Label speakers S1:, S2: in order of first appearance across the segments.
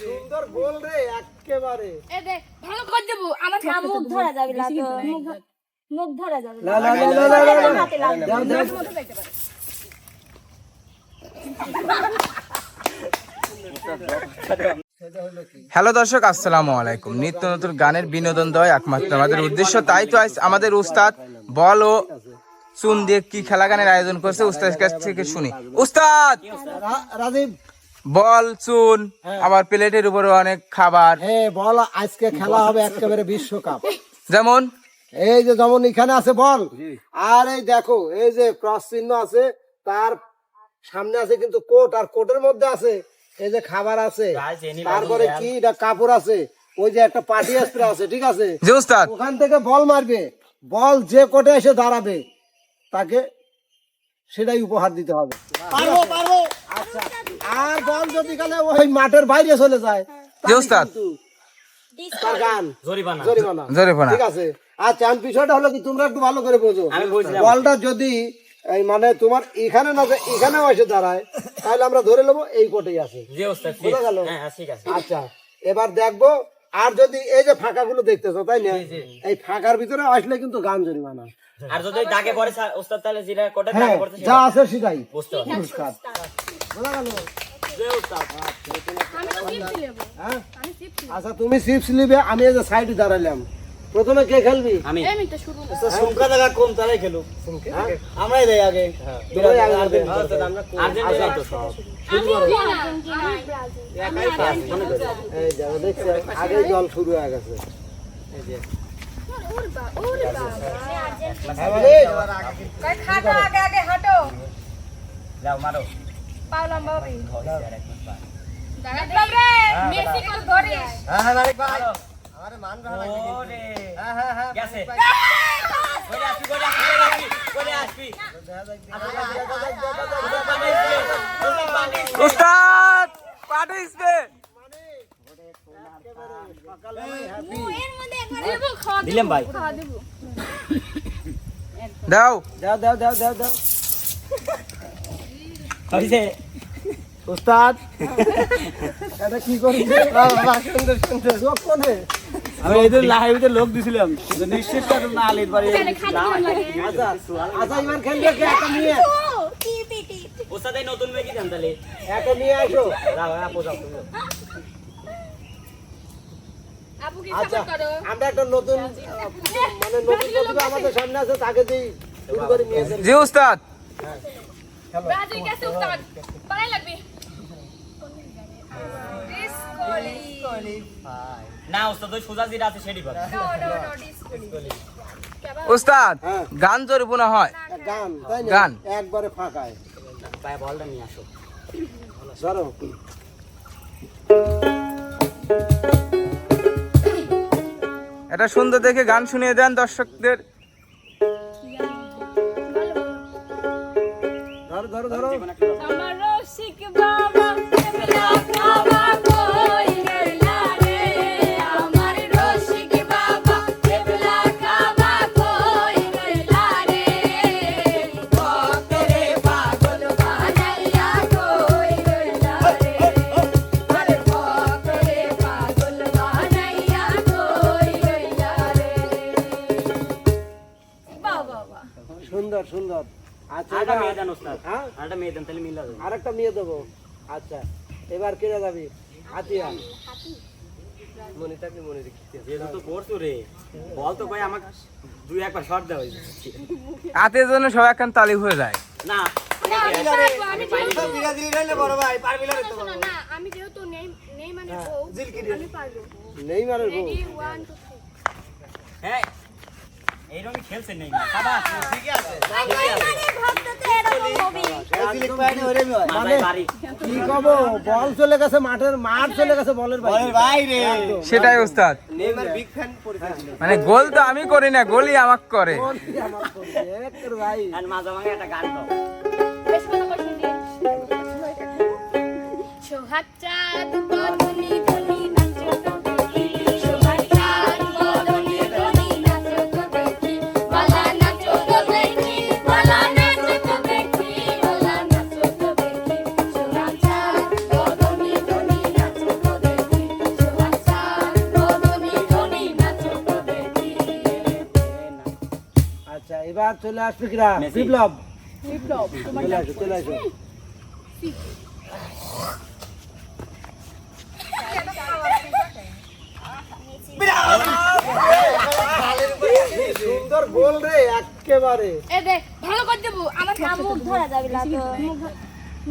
S1: সুন্দর গোল রে একেবারে
S2: এ দেখ ভালো করে দেবো আমার
S3: মুখ ধরা যাবে না তো মুখ ধরা যাবে না
S1: লা লা লা লা লা লা
S3: হাতে লাগবে
S1: দাও দাও
S4: হ্যালো দর্শক আসসালামু আলাইকুম নিত্য নতুন গানের বিনোদন দেওয়া একমাত্র আমাদের উদ্দেশ্য তাই তো আমাদের উস্তাদ বল ও চুন দিয়ে কি খেলা গানের আয়োজন করছে উস্তাদের কাছ থেকে শুনি। উস্তাদ!
S1: রাজীব।
S4: বল চুন আবার প্লেটের উপরে অনেক খাবার।
S1: হ্যাঁ বল আজকে খেলা হবে একেবারে বিশ্বকাপ।
S4: যেমন?
S1: এই যে যেমন এখানে আছে বল আর এই দেখো এই যে ক্রস চিহ্ন আছে তার সামনে আছে কিন্তু কোট আর কোটের মধ্যে আছে এই যে খাবার আছে তারপরে কি এটা কাপড় আছে ওই যে একটা পার্টি স্প্রে আছে ঠিক আছে?
S4: যে উস্তাদ।
S1: ওখান থেকে বল মারবে বল যে কোটে এসে দাঁড়াবে তাকে সেটাই উপহার দিতে হবে। পারব পারব। আচ্ছা আর বল যদি কালে ওই মাঠের বাইরে চলে যায়
S4: যে উস্তাদ
S1: কিন্তু তার গান জরিমানা। জরিমানা।
S4: জরিমানা।
S1: ঠিক আছে। আচ্ছা আমি বিষয়টা হলো কি তোমরা একটু ভালো করে বোঝো? বলটা যদি এই মানে তোমার এখানে না যে এখানেও এসে দাঁড়ায় তাহলে আমরা ধরে নেব এই কোটেই আছে। বোঝা গেল? আচ্ছা এবার দেখব আর যদি এই যে ফাঁকা গুলো দেখতেছো তাই না? এই ফাঁকার ভিতরে আসলে কিন্তু গান জরিমানা।
S5: আর যদি ডাকে পড়ে ওস্তাদ তাহলে যেটা কোটে
S1: হ্যাঁ
S5: ডাকে পড়তে
S1: যা আছে সেটাই।
S5: পারছি।
S1: পুরস্কার বোঝা গেল।
S2: আমি তো চিপস নেব
S1: হ্যাঁ?
S2: আমি চিপস
S1: আচ্ছা তুমি চিপস নিবে আমি এই যে সাইডে দাঁড়ালাম। প্রথমে কে খেলবি?
S5: আমি।
S2: শুরু
S5: সংখ্যা দেখা কম তারাই খেলু আমরাই দেই আগে।
S1: আগে খেলবি।
S5: আর্জেন্টিনাই তো
S1: হয়ে হ্যাঁ,
S5: যাও মারো
S2: পাও লম্বা হবে দাঁড়া রে মেসি কল ধরিস
S5: ওরে গেছে কই আসবি কই আসবি কই আসবি
S4: উস্তাদ পাঠিয়েছে
S5: দিলাম ভাই।
S4: দাও।
S1: দাও দাও দাও দাও দাও।
S5: হইছে।
S1: উস্তাদ এটা কি করিস বাবা সুন্দর সুন্দর। লোক কোনে?
S5: আমি এদের লাইভে লোক দিছিলাম নিশ্চিত করে না আলির বাড়ি
S2: খালি
S1: আচ্ছা আচ্ছা এবার খেলবে কে? একটা নিয়ে।
S5: ওস্তাদ এই নতুন মেয়ে কি জান তাহলে।
S1: একটা নিয়ে আসো।
S5: যাও আপু যাও
S1: আচ্ছা আমরা একটা নতুন মানে নতুন প্রতিভা আমাদের সামনে আছে তাকে দিই। শুরু করে নিয়ে
S4: জি উস্তাদ।
S2: ব্রাজিল গেছে উস্তাদ। পালাই লাগবে।
S5: না ওই সোজা যেটা আছে সেটি
S4: উস্তাদ
S1: হ্যাঁ।
S4: গান জরিমানা হয়।
S1: গান
S4: গান।
S1: একবারে ফাঁকায়।
S5: পায়ে বলটা নিয়ে আসো।
S1: ধরো।
S4: এটা সুন্দর দেখে গান শুনিয়ে দেন দর্শকদের।
S1: ধরো ধরো ধরো
S5: আরেকটা মেয়ে দেন তাহলে মিলা যাবে
S1: আরেকটা মেয়ে দেবো। আচ্ছা এবার কেটে যাবি। হাতিয়া। মনে
S5: যেহেতু করছ রে বল তো ভাই আমাকে দুই একবার শর্ট দেওয়া
S4: হাতের জন্য সব এখন তালি হয়ে যায়।
S5: না
S2: আমি পারব, আমি যেহেতু
S1: বড় ভাই পারবি না
S2: শোনো, শোনো, না, আমি যেহেতু নেই মানে
S5: হ্যাঁ এইরকমই খেলছে নেই বাবা ঠিক আছে
S1: মানে কি কব বল চলে গেছে মাঠের মাঠ চলে গেছে বলের বাইরে। একদম।
S4: সেটাই উস্তাদ মানে গোল তো আমি করি না গোলই আমাকে করে।
S1: চলে আসবে কিরা? বিপ্লব।
S3: বিপ্লব
S1: চলে আসো চলে আসো। সুন্দর গোল রে একেবারে।
S2: এ দেখ ভালো করে দেবো। আমার
S3: না মুখ ধরা যাবে না তো। মুখ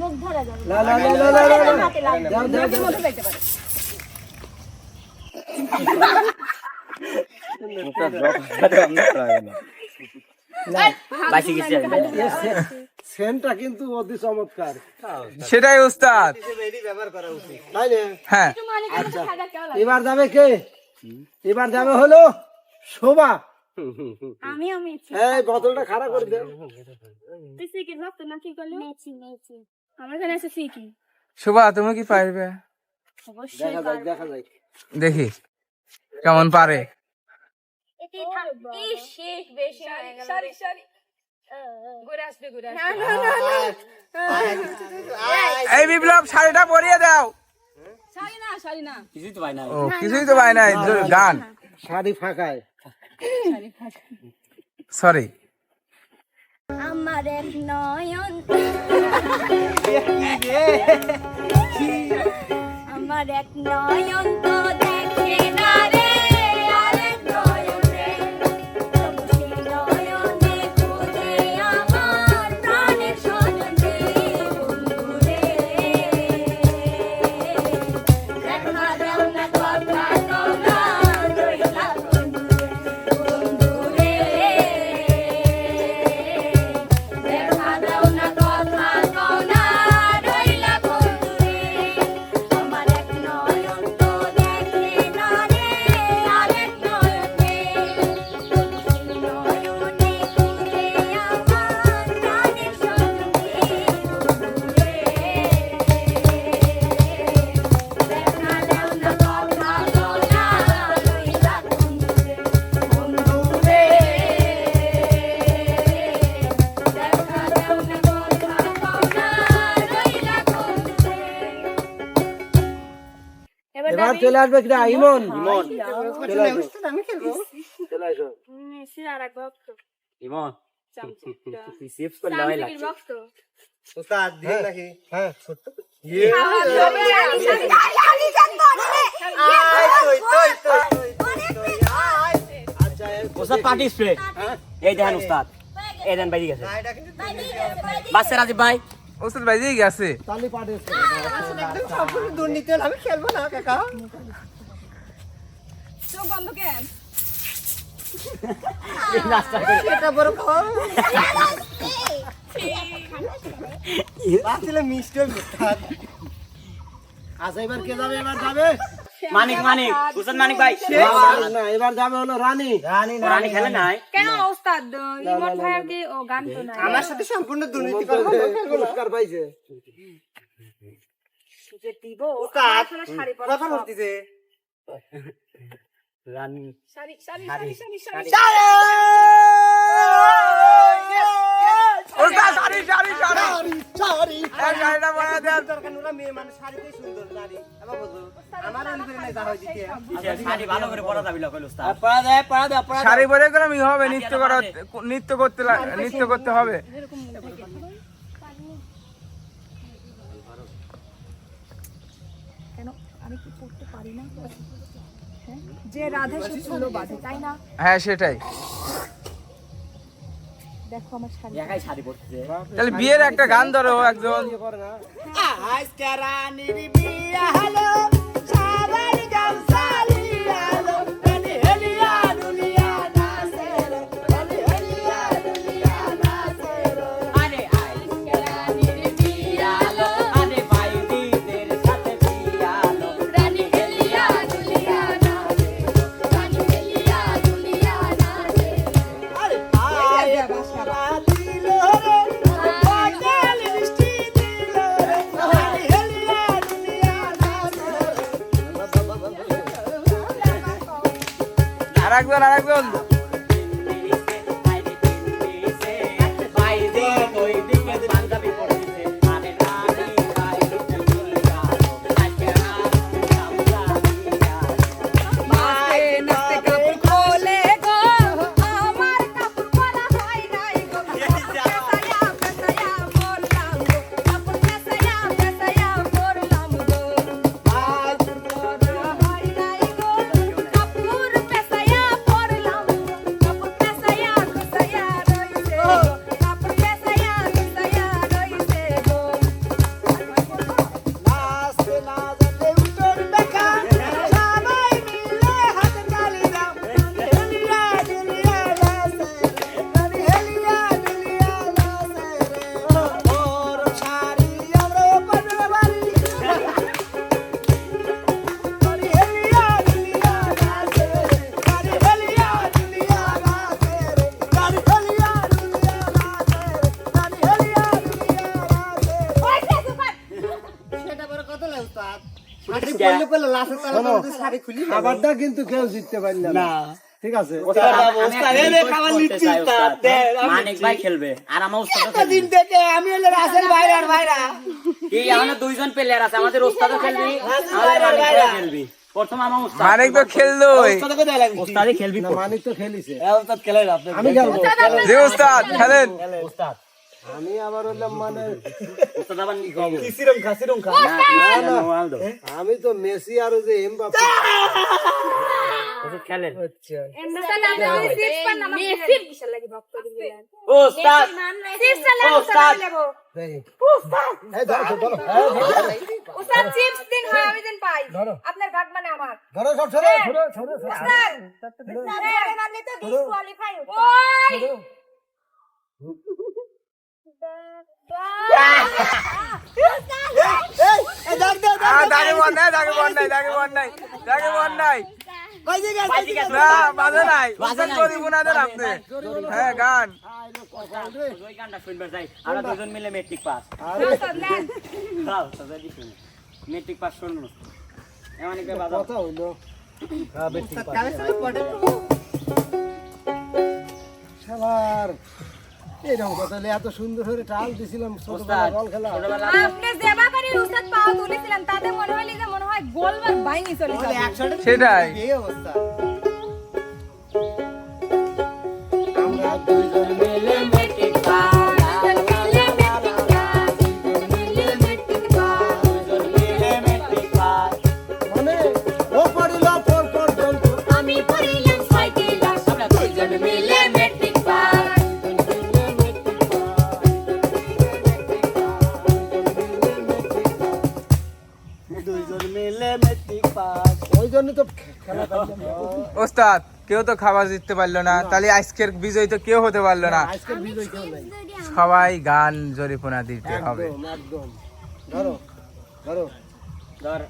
S3: মুখ ধরা যাবে
S1: না। না না না না না, না
S3: হাতে লাগবে
S1: যাও যাও যাও
S3: মধ্যে যাইতে পারে
S5: বাইসে গেছে
S1: সেন্টটা কিন্তু অতি চমৎকার।
S4: সেটাই উস্তাদ।
S1: তাই না?
S4: হ্যাঁ।
S1: আচ্ছা। এবার যাবে কে? এবার যাবে হলো শোভা।
S3: আমি আমি
S1: এই বোতলটা খারাপ করে দে।
S3: তুই সিকির ভক্ত না কি করলি? মেচি মেচি। আমার এখানে আছে সিকি।
S4: শোভা তুমি কি পারবে?
S3: অবশ্যই
S1: দেখা যায় দেখা যায়
S4: দেখি কেমন পারে।
S3: এটি ইস ইস বেশি হয়ে গেল সরি সরি ঘুরে আসবে ঘুরে
S4: এই বিপ্লব শাড়িটা পরিয়ে দাও।
S3: সরি না সরি না।
S5: কিছুই তো পাই না
S4: ও কিছুই তো পাই নাই। গান
S1: শাড়ি ফাঁকায়।
S4: সরি
S3: আমার এক নয়ন। আমার এক নয়ন তো দেখে না
S1: এবার চলে আসবে কিরা ইমন ইমন চলে আসো চলে আসো
S5: ইমন তুই সেভ করে দেওয়াই লাগছে
S1: হ্যাঁ আচ্ছা
S5: ওস্তাদ পার্টি স্প্রে এই দেখেন উস্তাদ এই দেন বাইরে গেছে বাচ্চা রাজীব ভাই
S4: উস্তাদ বাজেই গেছে।
S1: তালি পাঠিয়ে
S3: চোখ বন্ধ কেন?
S5: নাস্তা করে।
S1: আচ্ছা এবার কে যাবে এবার যাবে?
S5: মানিক মানিক উস্তাদ মানিক ভাই।
S1: না এবার যাবে হলো রানী। রানী
S5: রানী খেলে নাই?
S3: কেন ওস্তাদ? রিমোট ভাইয়া কি ও গান তো নাই?
S1: আমার সাথে সম্পূর্ণ দুর্নীতি করে পুরস্কার পাইছে।
S5: কথা বলতেছে। রানী।
S3: শাড়ি। শাড়ি শাড়ি শাড়ি। শাড়ি
S4: উস্তাদ শাড়ি শাড়ি শাড়ি এই শাড়িটা পরে দেন
S5: শাড়ি ভালো করে পড়া যাবি কইল উস্তাদ
S4: শাড়ি পরে গেলাম ই হবে নৃত্য করা নৃত্য করতে নৃত্য করতে হবে।
S3: কেন? আমি কি পড়তে পারি না? হ্যাঁ? যে রাধে সে ফুলো বাঁধে তাই না?
S4: হ্যাঁ সেটাই।
S3: দেখো আমার শাড়ি।
S5: একাই শাড়ি
S4: তাহলে বিয়ের একটা গান ধরো একজন।
S1: করে না
S3: খাবারটা কিন্তু কেউ জিততে পারল না। ঠিক আছে?
S5: মানিক ভাই খেলবে। আর আমার উস্তাদ
S6: আমি হলো রাসেল ভাইরার ভাইরা
S5: কি আমাদের দুইজন প্লেয়ার আছে আমাদের উস্তাদও খেলবি আমাদের মানিক ভাইও খেলবি। প্রথম আমার
S4: মানিক তো
S5: উস্তাদই খেলবি
S3: না মানিক তো খেলিছে।
S6: খেলে
S3: আমি খেলব।
S4: যে উস্তাদ খেলেন।
S5: উস্তাদ
S3: আমি আবার হইলাম মানে
S5: উস্তাদ আবার নি খাব
S6: সিরম খা সিরম খা
S5: না ক্রিস্টিয়ানো রোনালদো
S3: আমি তো মেসি আর যে এমবাপ্পে
S5: খেলেন
S1: হয় আপনার মানে আমার
S3: ধরো সব।
S5: আমরা দুজন মিলে মেট্রিক পাস মেট্রিক পাস শুনব এমন একটা
S3: কথা হইল হ্যাঁ, বেশি শালার, এরকম কথা হলে এত সুন্দর করে টাল দিছিলাম ছোটবেলা বল খেলা।
S1: আপনি যে করে উস্তাদ পাওয়া তুলেছিলেন তাতে মনে হয় যে মনে হয় গোলবার বাইনি চলে
S4: সেটাই।
S1: এই
S5: আমরা
S3: ওই জন্য তো
S4: ওস্তাদ কেউ তো খাবার জিততে পারল না। তাহলে আজকের বিজয় তো কেউ হতে পারল না।
S3: আজকে বিজয় কেউ নাই।
S4: সবাই গান জরিপনা দিতে হবে।
S3: একদম। একদম ধরো ধরো।
S5: ধর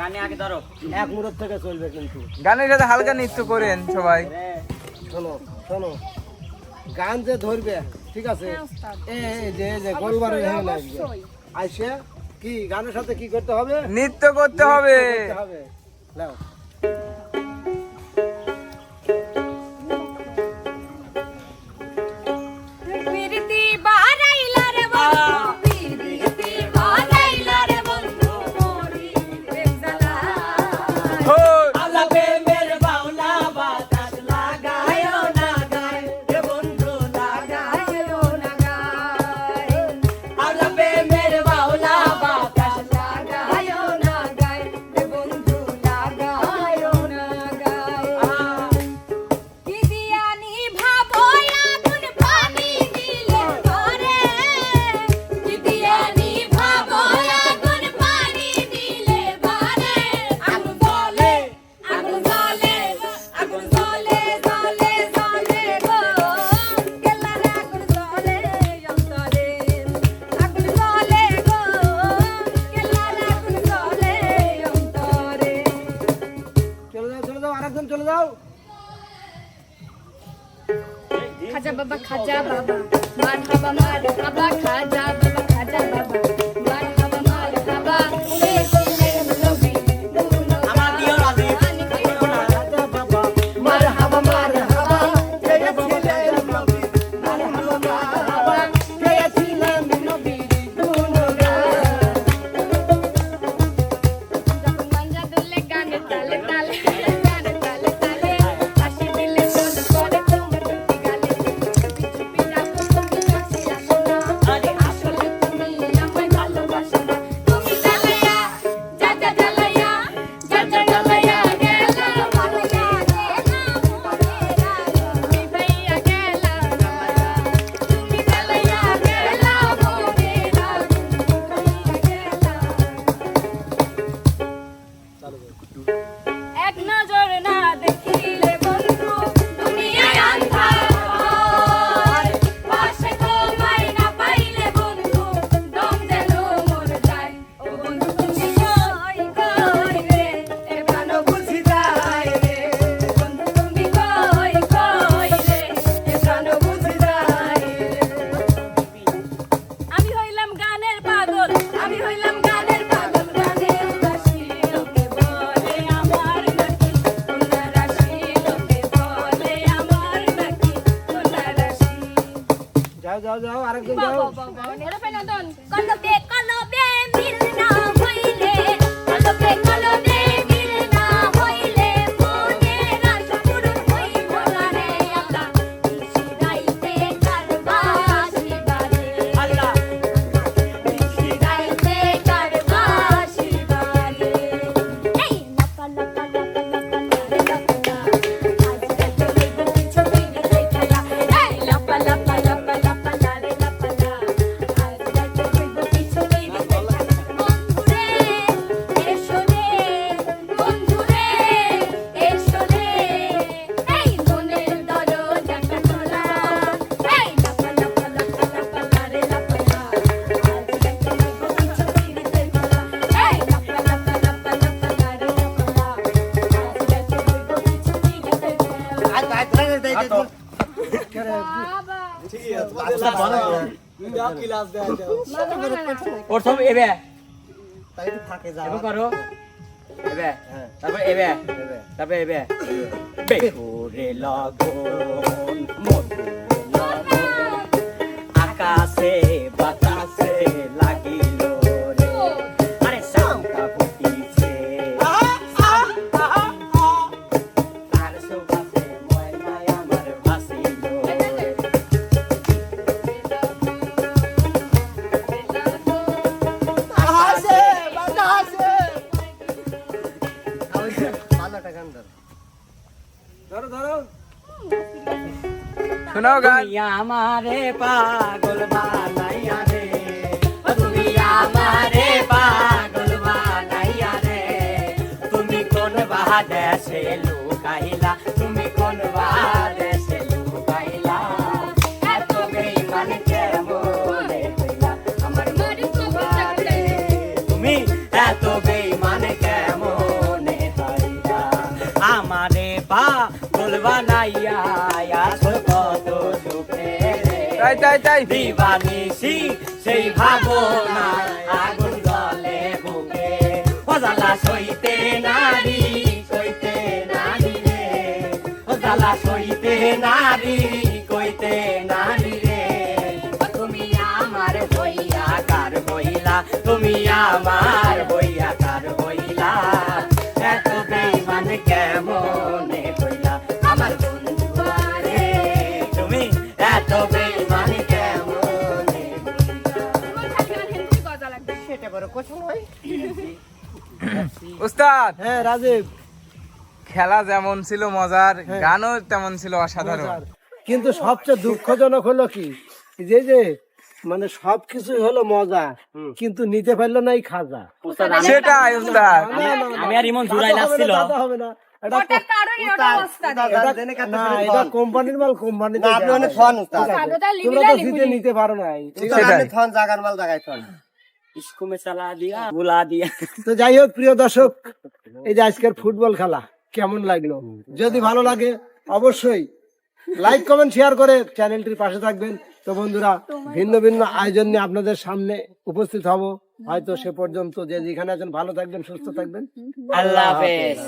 S5: রানী আগে ধরো।
S3: এক মুহূর্ত থেকে চলবে কিন্তু।
S4: গানের সাথে হালকা নৃত্য করেন সবাই।
S3: শোনো শোনো। গান যে ধরবে ঠিক আছে? এ এই যে যে গোলবার হয়ে লাগবে কি গানের সাথে কি করতে হবে?
S4: নৃত্য করতে হবে।
S3: নাও। যাও যাও যাও
S1: আরেকজন যাও।
S3: কলবে কলবে মিল না হইলে কলবে কলবে
S5: প্রথম এবে। এবে করো। এবে। তারপর এবে। তারপর এবে। বেহুরে লগন লগন আকাশে বাতাসে
S4: গান
S5: আমারে পাগল বানাইয়া রে। তুমি আমারে পাগল বানাইয়া রে। তুমি কোন বাদেশে
S4: তাই
S5: সেই ভাবনা আগুন জলে বুকে ওজালা সইতে নারী সইতে নারী রে। ওজালা সইতে নারী, কইতে নারী রে। তুমি আমার হইয়া কার হইলা? তুমি আমার হইয়া কার হইলা? এত বেইমান কেমনে
S4: উস্তাদ!
S1: হ্যাঁ রাজীব।
S4: খেলা যেমন ছিল মজার গানও তেমন ছিল অসাধারণ।
S1: কিন্তু সবচেয়ে দুঃখজনক হলো কি? যে যে মানে সবকিছুই হলো মজা কিন্তু নিতে পারল না এই খাজা।
S4: সেটাই উস্তাদ।
S5: আমি আর ইমন জুড়াই নাচছিল।
S1: হবে না। কোম্পানির মাল কোম্পানি তোমরা তো জিতে নিতে পারো না
S4: সেটাই।
S5: ইসকো মে চালা দিয়া বুলা দিয়া
S1: তো যাই হোক প্রিয় দর্শক এই যে আজকের ফুটবল খেলা কেমন লাগল? যদি ভালো লাগে অবশ্যই লাইক কমেন্ট শেয়ার করে চ্যানেলটির পাশে থাকবেন। তো বন্ধুরা ভিন্ন ভিন্ন আয়োজন নিয়ে আপনাদের সামনে উপস্থিত হব। হয়তো সে পর্যন্ত যে যেখানে আছেন ভালো থাকবেন সুস্থ থাকবেন।
S5: আল্লাহ হাফেজ।